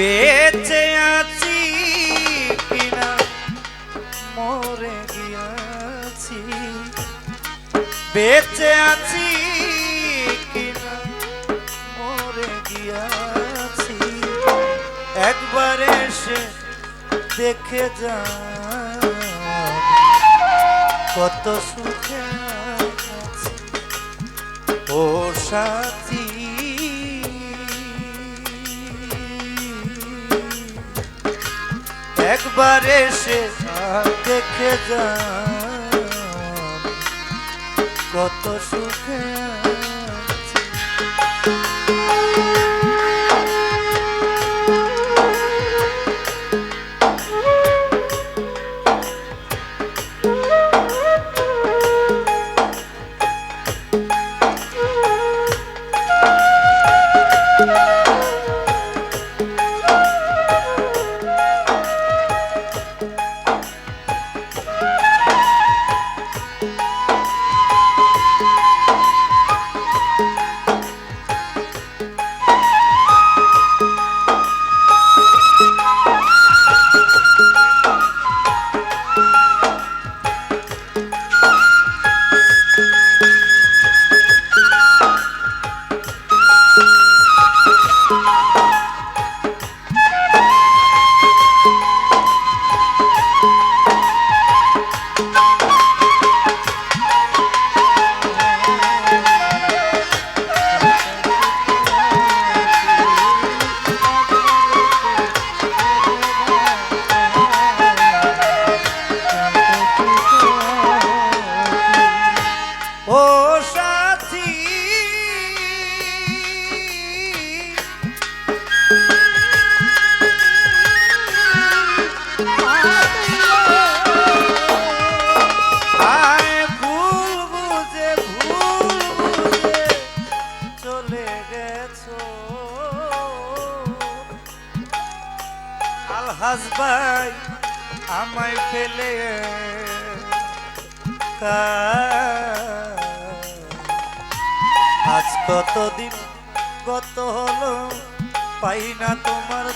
বেঁচে আছি কিনা? মরে গিয়াছি। বেঁচে আছি কিনা? মরে গিয়াছি। একবার এসে দেখে যা কত সুখে ও সাথী একবার এসে দেখে যা কত সুখে ভাই আমায় ফেলে আজ কতদিন কত হলো? পাই না তোমার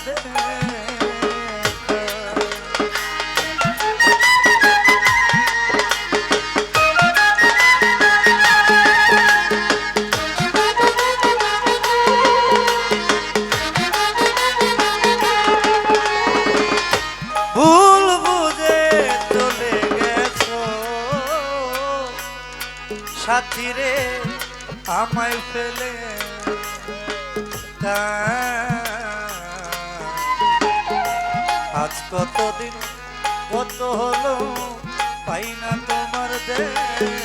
ভুল বুঝে চলে আমায় ফেলে কা- আজ কতদিন কত হলো? পাই না তোমার দেখা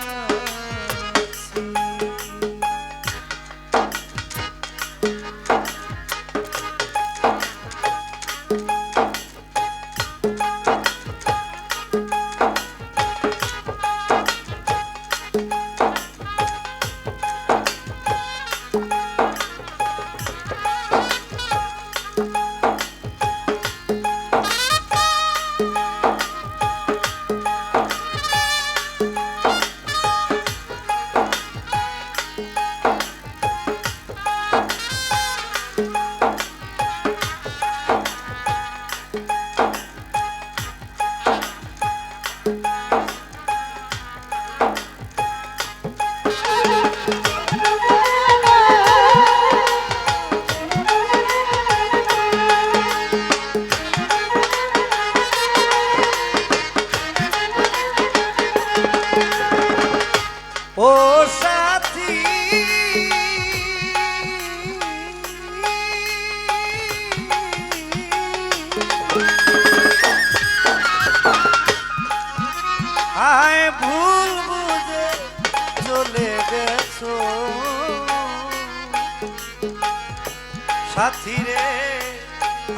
সাথী রে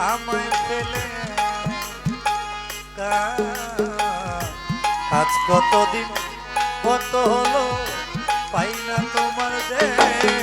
আমায় ফেলে আজ কতদিন কত হলো পাই না তোমার দেয়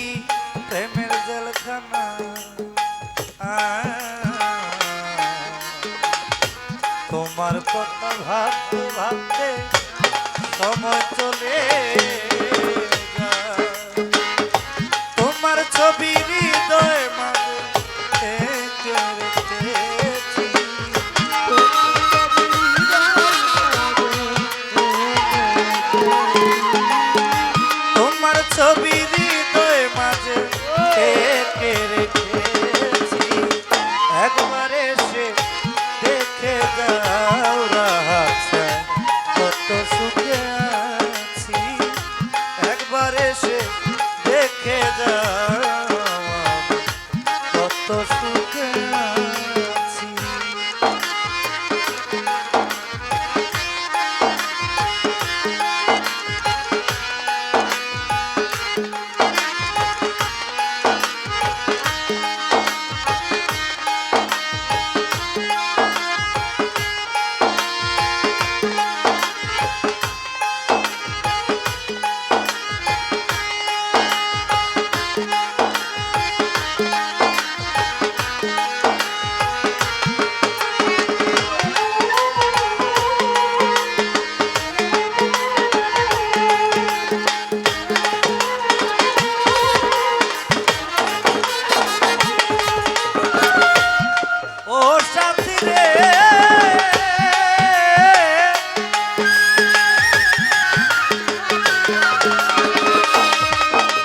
কথা ভাবতে ভাবতে সময় চলে তোমার ছবি হৃদয় tus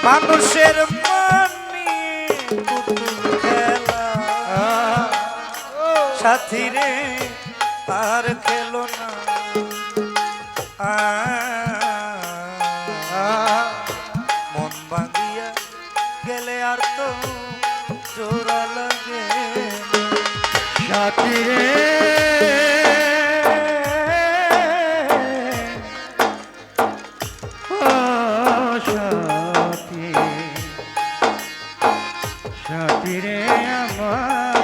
মানুষের সাথী রে খেলো না। মন ভাঙিয়া গেলে আর তো জোরালো তীরে সাথী সাথী রে আমার।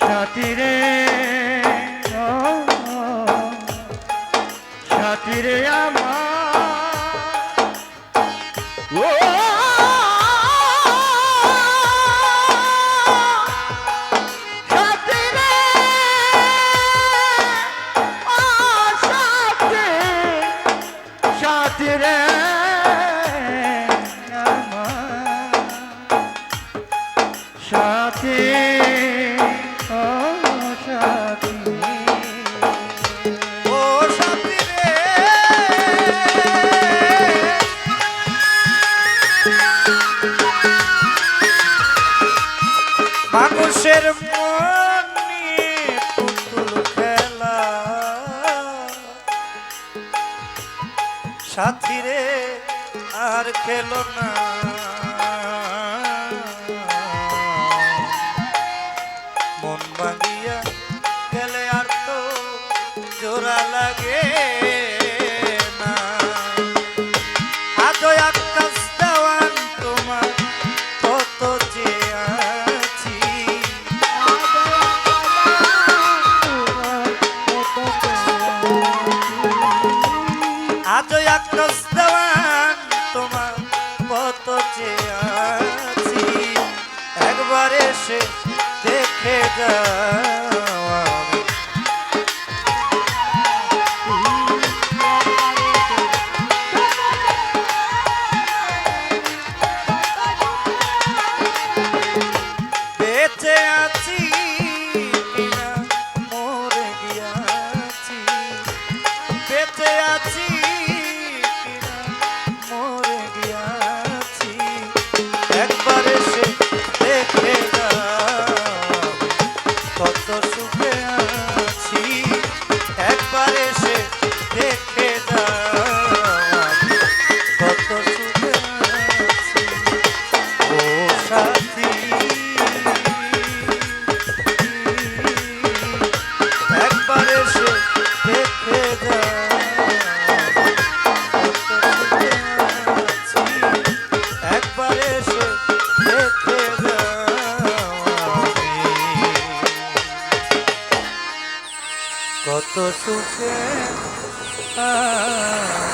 সাথী রে সাথী রে আর খেলো না। এসে দেখে যায় সুখে আ